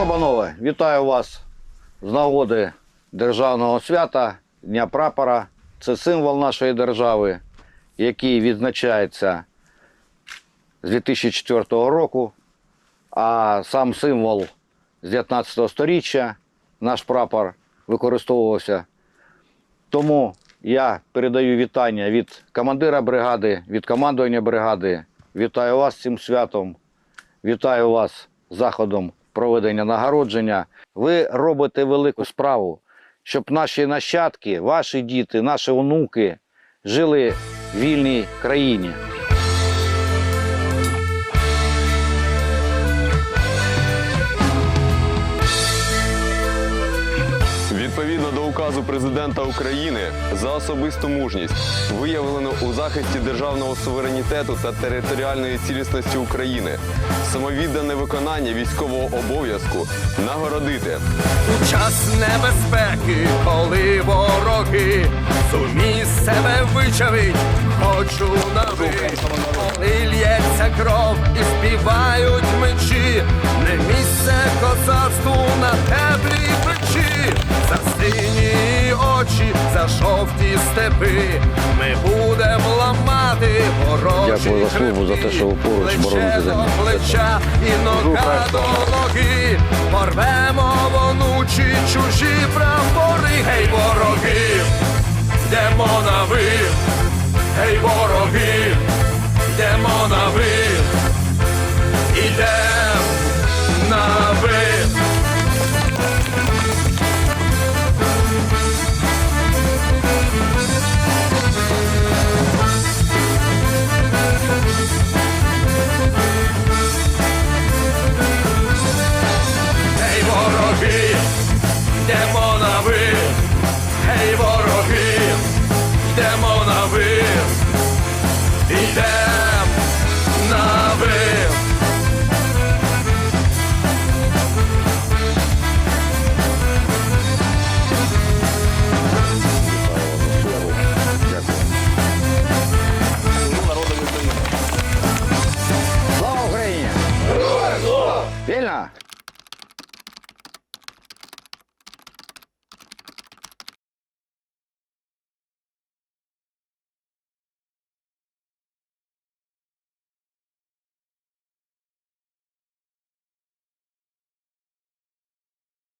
що, панове, вітаю вас з нагоди державного свята Дня прапора. Це символ нашої держави, який відзначається з 2004 року. А сам символ з 19 століття наш прапор використовувався. Тому я передаю вітання від командира бригади, від командування бригади. Вітаю вас з цим святом. Вітаю вас заходом проведення нагородження. Ви робите велику справу, щоб наші нащадки, ваші діти, наші онуки жили в вільній країні. Відповідно до указу президента України за особисту мужність виявлено у захисті державного суверенітету та територіальної цілісності України, самовіддане виконання військового обов'язку нагородити. У час небезпеки, коли вороги зумій себе вичавить, хочу на ви, коли лється кров і співають мечі, не місце козацтву на теплій сині очі, за жовті степи, ми будем ламати ворожі Дякую за службу, за те, що ви поруч бороните до землю. плеча і нога до ноги, порвемо вонучі чужі прапори, гей, вороги, йдемо на ви, гей, вороги, China.